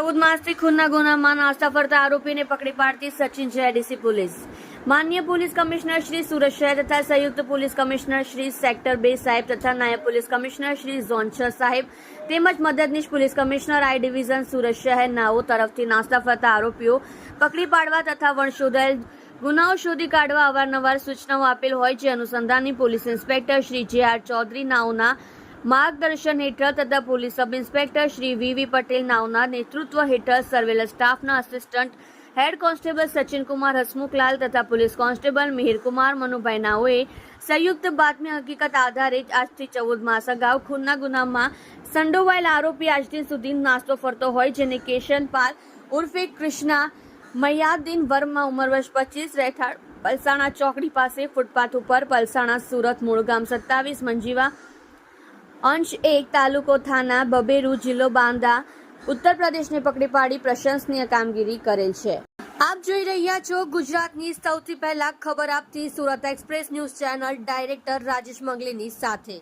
ચૌદ માસથી ખૂનના ગુનામાં નાસ્તા ફરતા આરોપીને પકડી પાડતી સચિન જેડીસી પોલીસ. માન્ય પોલીસ કમિશનર શ્રી સુરત શહેર તથા સંયુક્ત પોલીસ કમિશનર શ્રી સેક્ટર બે સાહેબ તથા નાયબ પોલીસ કમિશનર શ્રી ઝોન છ સાહેબ તેમજ મદદનીશ police commissioner I division Surat શહેર નાઓ તરફથી નાસ્તા ફરતા આરોપીઓ પકડી પાડવા તથા વણશોધાયેલ ગુનાઓ શોધી કાઢવા અવારનવાર સૂચનાઓ આપેલ હોય જે અનુસંધાનની પોલીસ ઇન્સ્પેક્ટર શ્રી જે આર ચૌધરી નાઓના માર્ગદર્શન હેઠળ તથા police sub inspector Shri V V Patel નાવના નેતૃત્વ હેઠળ સર્વેલન્સ સ્ટાફના assistant head constable Sachinkumar Hasmukhlal તથા પોલીસ કોન્સ્ટેબલ મિહિરકુમાર મનુભાઈ નાઓએ સંયુક્ત બાતમી હકીકત આધારે આજથી ચૌદ માસ અગાઉ ખૂનના ગુનામાં સંડોવાયેલ આરોપી આજ દિન સુધી નાસ્તો ફરતો હોય જેને કેશન પાલ ઉર્ફે કૃષ્ણા મયાદીન વર્મા ઉંમર વર્ષ પચીસ, રહેઠાણ, પલસાણા ચોકડી પાસે ફૂટપાથ ઉપર, પલસાણા સુરત, મૂળગામ સત્તાવીસ, મંજીવા અંશ એક તાલુકો થાના બબેરુ જિલ્લો બાંદા ઉત્તર પ્રદેશને પકડી પાડી પ્રશંસનીય કામગીરી કરેલ છે. આપ જોઈ રહ્યા છો ગુજરાતની સૌથી પહેલા ખબર આપતી Surat express news channel director Rajesh મંગલીની સાથે.